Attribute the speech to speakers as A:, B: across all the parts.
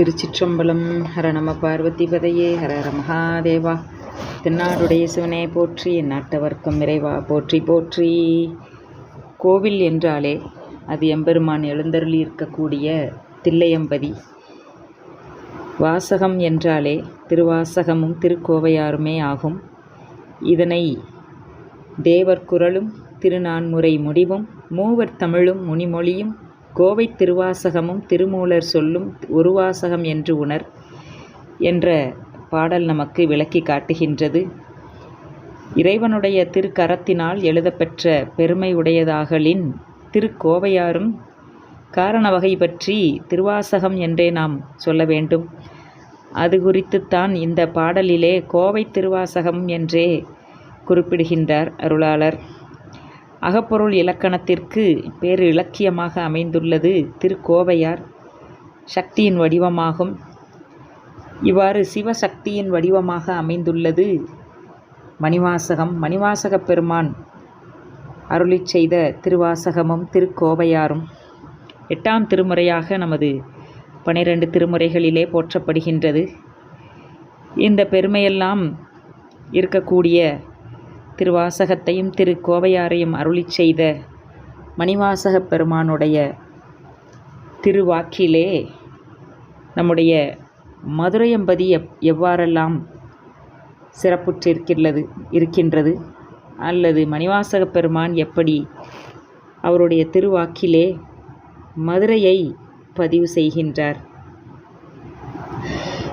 A: திருச்சிற்றம்பலம். ஹர நம பார்வதி பதையே ஹர ஹர மகாதேவா. தென்னாடுடைய சிவனே போற்றி எந்நாட்டவர்க்கம் இறைவா போற்றி போற்றி. கோவில் என்றாலே அது எம்பெருமான் எழுந்தருளி இருக்கக்கூடிய தில்லையம்பதி. வாசகம் என்றாலே திருவாசகமும் திருக்கோவையாருமே ஆகும். இதனை தேவர் குரலும் திருநான்முறை முடிவும் மூவர் தமிழும் முனிமொழியும் கோவை திருவாசகமும் திருமூலர் சொல்லும் ஒருவாசகம் என்று உணர் என்ற பாடல் நமக்கு விளக்கி காட்டுகின்றது. இறைவனுடைய திருக்கரத்தினால் எழுதப்பெற்ற பெருமை உடையதாகலின் திருக்கோவையாரும் காரண வகை பற்றி திருவாசகம் என்றே நாம் சொல்ல வேண்டும். அது குறித்துத்தான் இந்த பாடலிலே கோவை திருவாசகம் என்றே குறிப்பிடுகின்றார் அருளாளர். அகப்பொருள் இலக்கணத்திற்கு பேரு இலக்கியமாக அமைந்துள்ளது திருக்கோவையார். சக்தியின் வடிவமாகும். இவ்வாறு சிவசக்தியின் வடிவமாக அமைந்துள்ளது மணிவாசகம். மணிவாசகப் பெருமான் அருளிச் செய்த திருவாசகமும் திருக்கோவையாரும். எட்டாம் திருமுறையாக நமது பனிரெண்டு திருமுறைகளிலே போற்றப்படுகின்றது. இந்த பெருமையெல்லாம் இருக்கக்கூடிய திருவாசகத்தையும் திரு கோவையாரையும் அருளி செய்த மணிவாசகப் பெருமானுடைய திருவாக்கிலே நம்முடைய மதுரையம்பதி எப் எவ்வாறெல்லாம் சிறப்புற்றிருக்கிறது இருக்கின்றது அல்லது மணிவாசகப் பெருமான் எப்படி அவருடைய திருவாக்கிலே மதுரையை பதிவு செய்கின்றார்.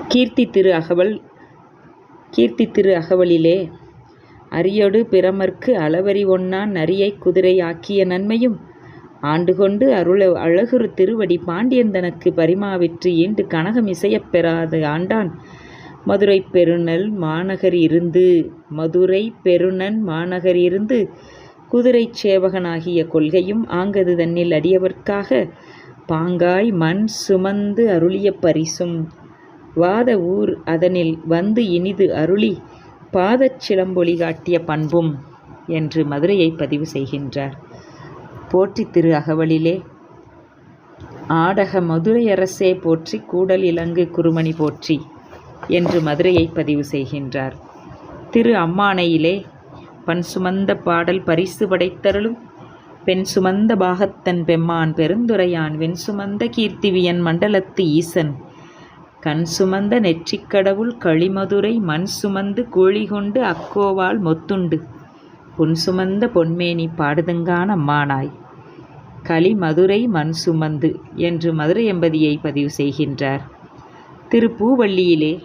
A: கீர்த்தி திரு அகவல் கீர்த்தி திரு அகவலிலே அரியொடு பிறமர்க்கு அளவறி ஒன்னான் நரியை குதிரை ஆக்கிய நன்மையும் ஆண்டு கொண்டு அருள அழகுறு திருவடி பாண்டியன் தனக்கு பரிமாவிற்று ஈண்டு கனகம் இசையப் பெறாது ஆண்டான். மதுரை பெருநல் மாநகர் இருந்து மதுரை பெருநன் மாநகர் இருந்து குதிரை சேவகனாகிய கொள்கையும் ஆங்கது தன்னில் அடியவர்க்காக பாங்காய் மண் சுமந்து அருளிய பரிசும் வாத ஊர் அதனில் வந்து இனிது அருளி பாதச்சிலம்பொலி காட்டிய பண்பும் என்று மதுரையை பதிவு செய்கின்றார். போற்றி திரு அகவலிலே ஆடக மதுரை அரசே போற்றி கூடல் இலங்கு குருமணி போற்றி என்று மதுரையை பதிவு செய்கின்றார். திரு அம்மானையிலே பண் சுமந்த பாடல் பரிசு படைத்தருளும் பெண் சுமந்த பாகத்தன் பெம்மான் பெருந்துரையான் வெண் சுமந்த கீர்த்திவியன் மண்டலத்து ஈசன் கண் சுமந்த நெற்றிக்கடவுள் களிமதுரை மண் சுமந்து கோழி கொண்டு அக்கோவால் மொத்துண்டு. பொன் சுமந்த பொன்மேனி பாடுதுங்கான அம்மானாய். களி மதுரை மண் சுமந்து என்று மதுரை எம்பதியை பதிவு செய்கின்றார். திருப்பூவள்ளியிலே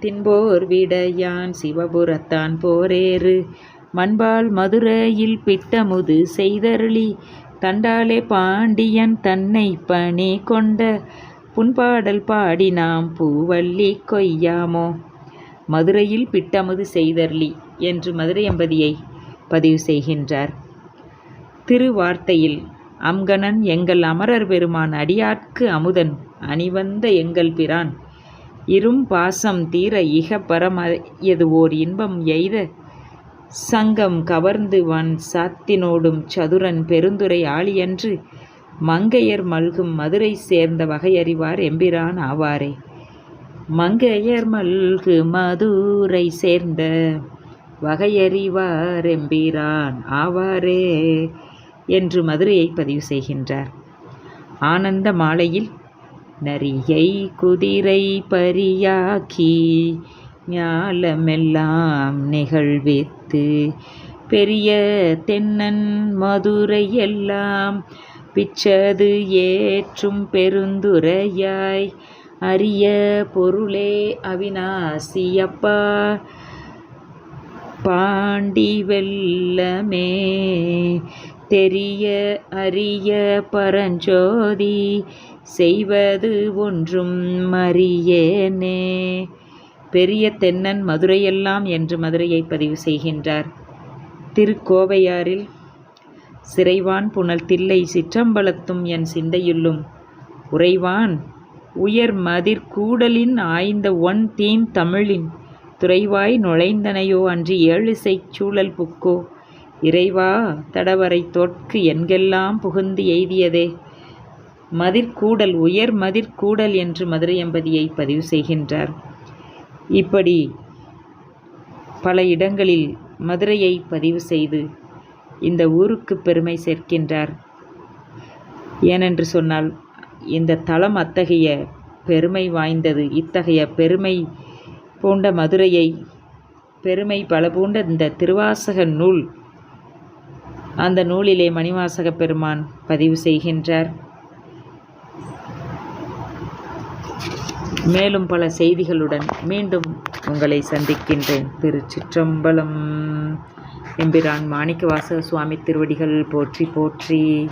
A: தின்போர் விடையான் சிவபுரத்தான் போரேறு. மண்பால் மதுரையில் பிட்டமுது செய்தருளி. தண்டாலே பாண்டியன் தன்னை பணி கொண்ட புண்பாடல் பாடி நாம் பூவல்லி கொய்யாமோ? மதுரையில் பிட்டமுது செய்தர்லி என்று மதுரை எம்பதியை பதிவு செய்கின்றார். திருவார்த்தையில் அம்கணன் எங்கள் அமரர் பெருமான் அடியார்க்கு அமுதன் அணிவந்த எங்கள் பிரான். இரும் பாசம் தீர இக எது ஓர் இன்பம் எய்த சங்கம் கவர்ந்து வன் சாத்தினோடும் சதுரன் பெருந்துரை ஆளியன்று மங்கையர் மல்கும் மதுரை சேர்ந்த வகையறிவார் எம்பிரான் ஆவாரே. மங்கையர் மல்கு மதுரை சேர்ந்த வகையறிவார் எம்பிரான் ஆவாரே என்று மதுரையை பதிவு செய்கின்றார். ஆனந்த மாலையில் நரியை குதிரை பரியாக்கி ஞாலமெல்லாம் நிகழ்வித்து பெரிய தென்னன் மதுரை எல்லாம் பிச்சது ஏற்றும் பெருந்துரையாய். அரிய பொருளே அவினாசியப்பா பாண்டி வெல்லமே தெரிய அரிய பரஞ்சோதி. செய்வது ஒன்றும் மரியேனே. பெரிய தென்னன் மதுரையெல்லாம் என்று மதுரையை பதிவு செய்கின்றார். திருக்கோவையாரில் சிறைவான் புனல் தில்லை சிற்றம்பலத்தும் என் சிந்தையுள்ளும். உறைவான் உயர் மதிர் கூடலின் ஆய்ந்த ஒன் தீன் தமிழின் துறைவாய் நுழைந்தனையோ அன்றி ஏழிசைச் சூழல் புக்கோ? இறைவா தடவரை தோற்கு என்கெல்லாம் புகுந்து எய்தியதே. மதிர்கூடல் உயர் மதிர்கூடல் என்று மதுரை எம்பதியை பதிவு செய்கின்றார். இப்படி பல இடங்களில் மதுரையை பதிவு செய்து இந்த ஊருக்கு பெருமை சேர்க்கின்றார். ஏனென்று சொன்னால் இந்த தலம் அத்தகைய பெருமை வாய்ந்தது. இத்தகைய பெருமை பூண்ட மதுரையை பெருமை பல பூண்ட இந்த திருவாசக நூல் அந்த நூலிலே மணிவாசக பெருமான் பதிவு செய்கின்றார். மேலும் பல செய்திகளுடன் மீண்டும் உங்களை சந்திக்கின்றேன். திருச்சிற்றம்பலம். எம்பிரான் மாணிக்கவாச சுவாமி திருவடிகள் போற்றி போற்றி.